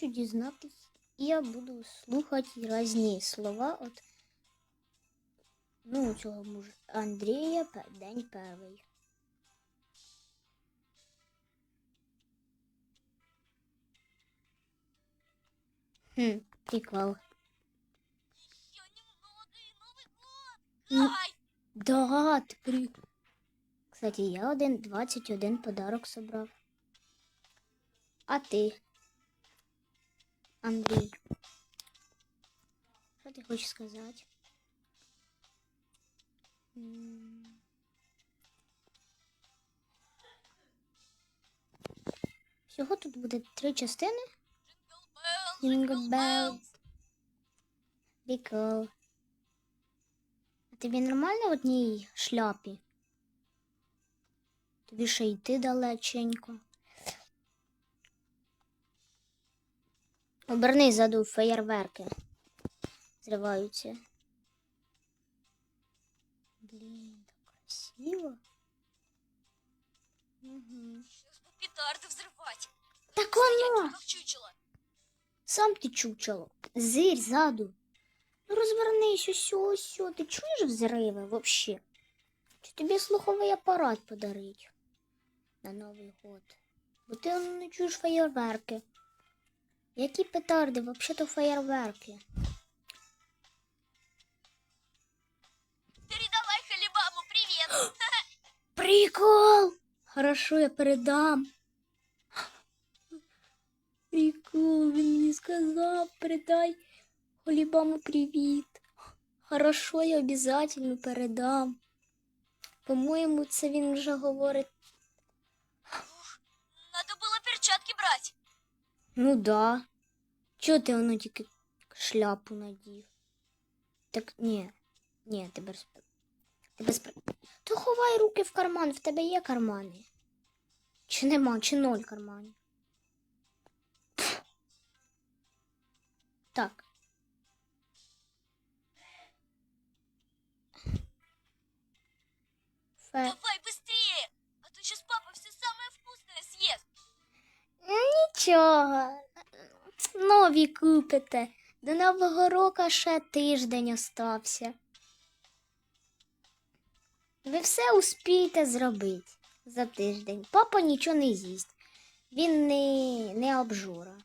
хочу дізнатись, і я буду слухати різні слова от ну, цього мужа Андрія день перший. Хм, прикол. Ну, Да, ти при... Кстати, я один 21 подарок собрав. А ти? Андрій. Що ти хочеш сказати? М. Всього тут буде три частини. Jingle bells. Прикол. А тобі нормально в одній шляпі? Тобі ще йти далеченько. Обернись заду феєрверки. Зриваються. Блін, так красиво. Угу. Сейчас бы петарды взрывать. Так Стоять, воно! как чучело. Сам ти чучело. Зирь ззаду. Ну розвернись, ось, ось, ось. Ти чуєш взриви вообще? Чи тобі слуховий апарат подарить на Новий год? Бо ти он, не чуєш феєрверки. Які петарди? Взагалі-то феєрверки. Передавай Халибаму привет. Прикол! Хорошо, я передам. Прикол, він мені сказав, передай Холібаму привіт. Хорошо, я обязательно передам. По-моєму, це він вже говорить. Ну да. Чого ти воно тільки шляпу надів? Так ні. Ні, ти без. Ти без. То ховай руки в карман, в тебе є кармани. Чи нема, чи ноль карманів. Так. Фе. Давай быстрее, Нічого. Нові купите. До Нового року ще тиждень остався. Ви все успієте зробити за тиждень. Папа нічого не з'їсть. Він не, не обжора.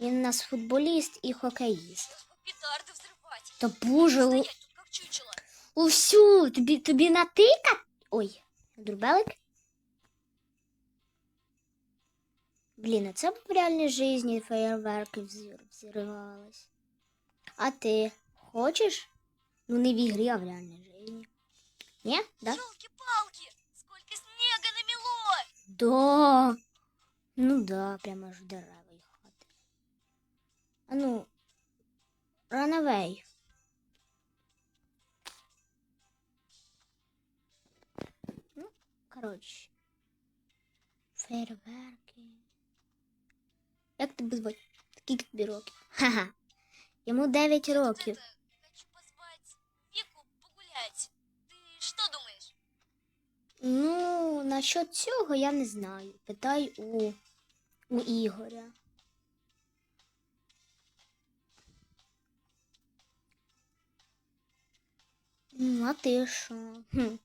Він у нас футболіст і хокеїст. Сейчас бы петарды взрывать. Та боже, у, Стоять тут как чучело. усю, тобі, тобі натика? Ой, дурбелик? Блін, а це б в реальній житті феєрверки взір- взірвалось. А ти хочеш? Ну не в ігрі, а в реальній житті. Ні? Да? Елки-палки, сколько снега намело. Да. Ну да, прямо аж дерева і хати. А ну, ранавей. Ну, коротше. Фейерверки. Як тебе звати? Скільки тобі років? Ха-ха. Йому 9 років. хочу позвать Вику погулять. Ты что думаешь? Ну, насчет цього я не знаю. Питай у, у Ігоря. Ну, а ти що? Хм.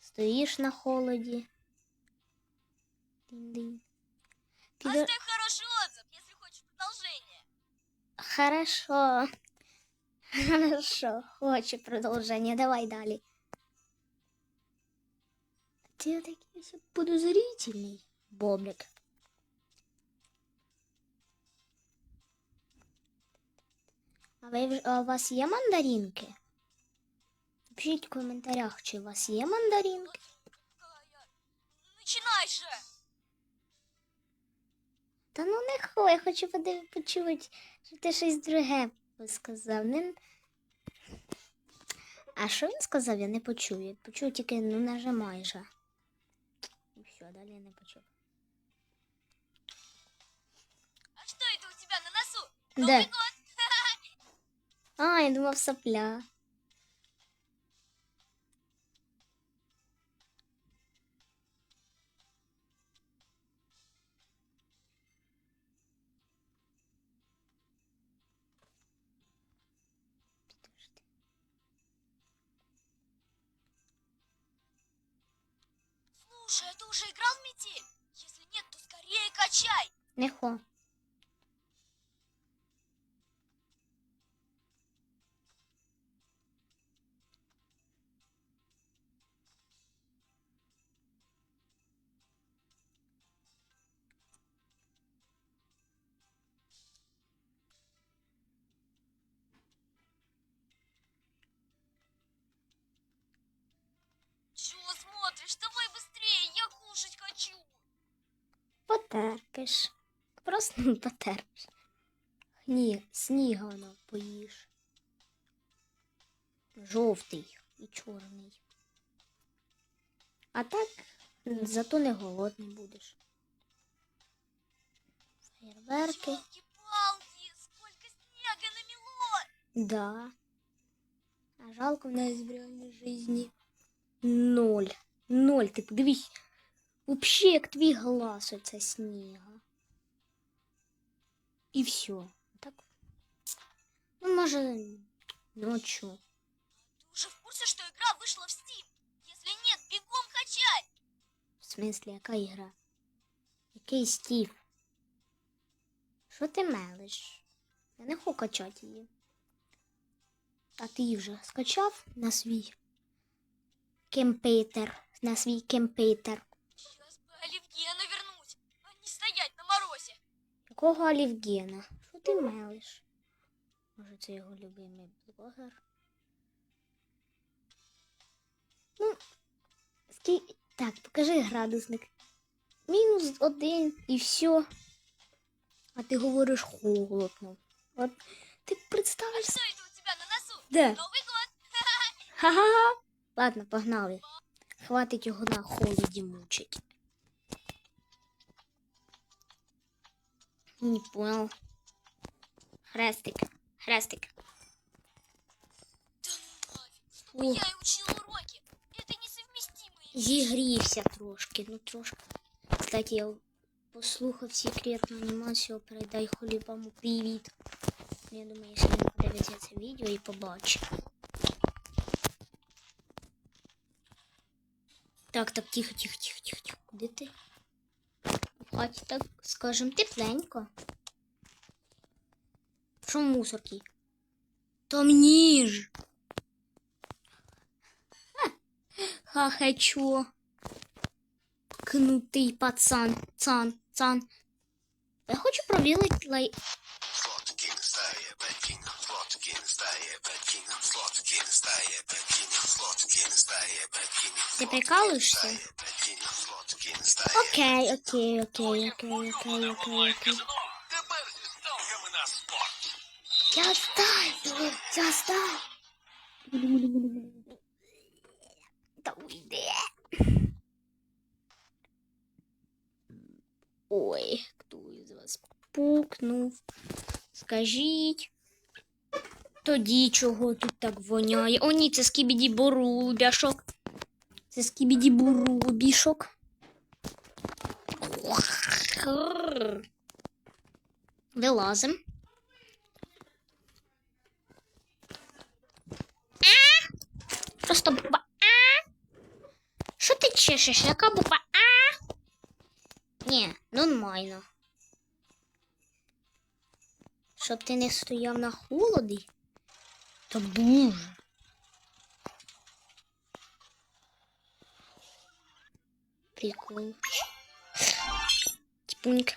Стоїш на холоді. Динь-динь. Піде- Оставь хороший Хорошо. Хорошо. Хочу продовження. Давай далі. Ти такий ось подозрительний, Бобрик. А, ви, а у вас є мандаринки? Пишіть в коментарях, чи у вас є мандаринки. Начинай же! Та ну не хо, я хочу почути, що ти щось друге сказав. Не... А що він сказав, я не почув. Я почув тільки ну нажимай же. І все, далі я не почув. А что это у тебя на носу? Де? Новый год! А, я думав сопля. Слушай, а уже играл в метель? Если нет, то скорее качай. Не Потерпиш. Просто не потерпиш. Ні, сніга воно поїш. Жовтий і чорний. А так, зато не голодний будеш. Фейерверки. Да. А жалко в нас в реальній житті. Ноль. Ноль. Ти подивись. Вообще, як твій глаз оце сніга. І все. Так. Ну, може, ночью. Ты уже в курсе, что игра вышла в Steam? Если нет, бегом качай. В смислі, яка ігра? Який стів? Що ти мелиш? Я не хочу качати її. А ти її вже скачав на свій кемпейтер. На свій кемпейтер. Сейчас бы Оливьена вернуть, а не стоять на морозе. Якого Олівгена? Що ти мелиш? Може, це його любимий блогер? Ну, скільки. Так, покажи градусник. Мінус один і все. А ти говориш холодно. От ти А представиш. что это у тебя на носу? Де? Новый год. Ха-ха-ха. Ладно, погнали. Хватить його на холоді мучить. Не понял. Хрестик. Хрестик. Да ну нафиг, чтобы Ух. я и учила уроки. Это несовместимые вещи. Зігрівся трошки, ну трошки. Кстати, я послухав секретну анімацію «Передай Холібаму привіт». Я думаю, якщо він подивиться це відео і побачить. Так, так, тихо, тихо, тихо, тихо, тихо. Куди ти? В так скажем, тепленько. Що в мусорці? Там ніж. Ха, чо? Кнутий пацан, цан, цан. Я хочу провірити лай... Флоткін стає Пекін, Флоткін стає Пекін, Флоткін стає Пекін, Флоткін стає. Окей, окей, окей, окей, окей, окей, окей. Я знаю, я. Та уйди. Ой, хто із вас пукнув? Скажіть. Тоді чого тут так воняє? О, ні, це скібіді бурубяшок. Це скібіді бурубішок. Вилазим. Просто буква А. Що ти чешеш? Яка буква А? Ні, нормально. Щоб ти не стояв на холоді. Та боже. Прикол. Типуньк.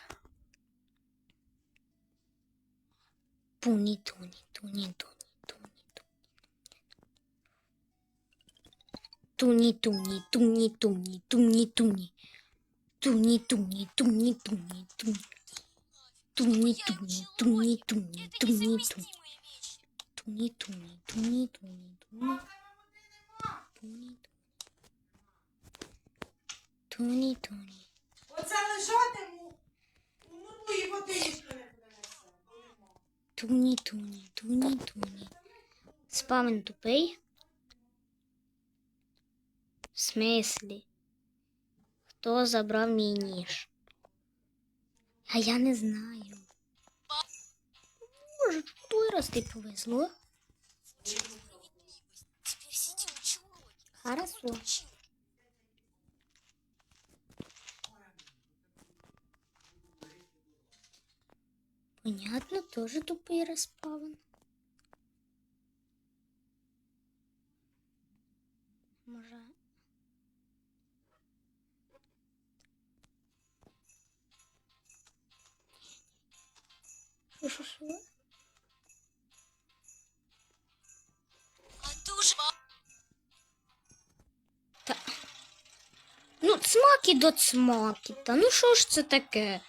Туни, туни, туни, туни, туни, туни. Туни, туни, туни, туни, туни, туни. Туни, туни, туни, туни, туни. Туни, туни, туни, туни, туни, туни. Вещи. Туни, туни, туни, туни, туни. Туни, туни. Туни, туни. Оце лежатиму, умру і водички не принесе. Туні, туні, туні, туні. Спамен тупий. В смислі? Хто забрав мій ніж? А я не знаю просто и повезло. Хорошо. Понятно, тоже тупые распаван. Може. Що, що, що? Цмаки до цмаки. Та ну що ж це таке?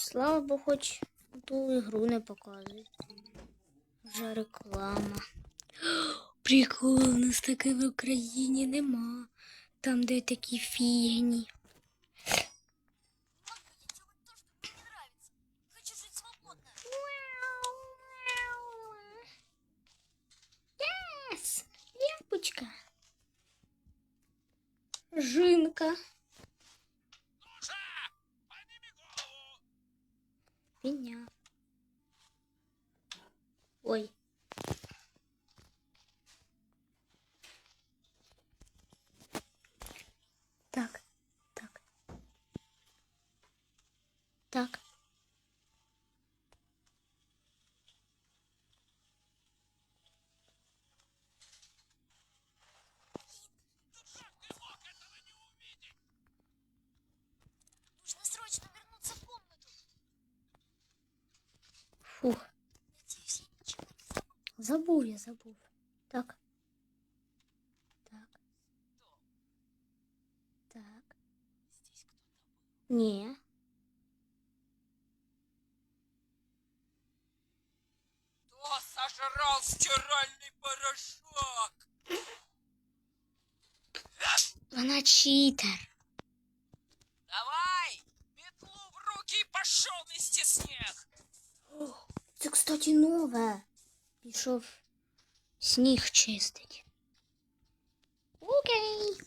Слава Богу, хоч ту ігру не показують. Вже реклама. Прикол, у нас таке в Україні нема. Там, де такі фігні. piña. Фух. Забув я забыл. Так. Так. Так. Не. Кто сожрал стиральный порошок? Она читер. нове. Пішов сніг чистить. Окей.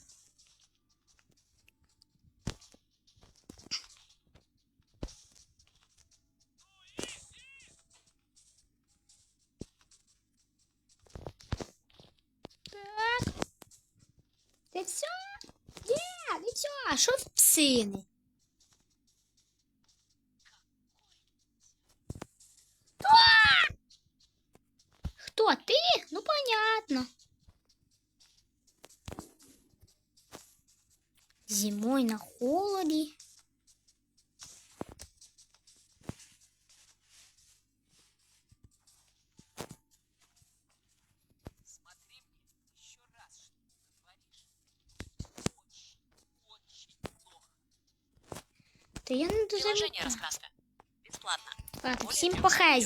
Так. Це все? Є, не все. А що в псини? зимой на холоде. Да я не дуже. Приложение раскраска. Бесплатно. Ладно, всім похай.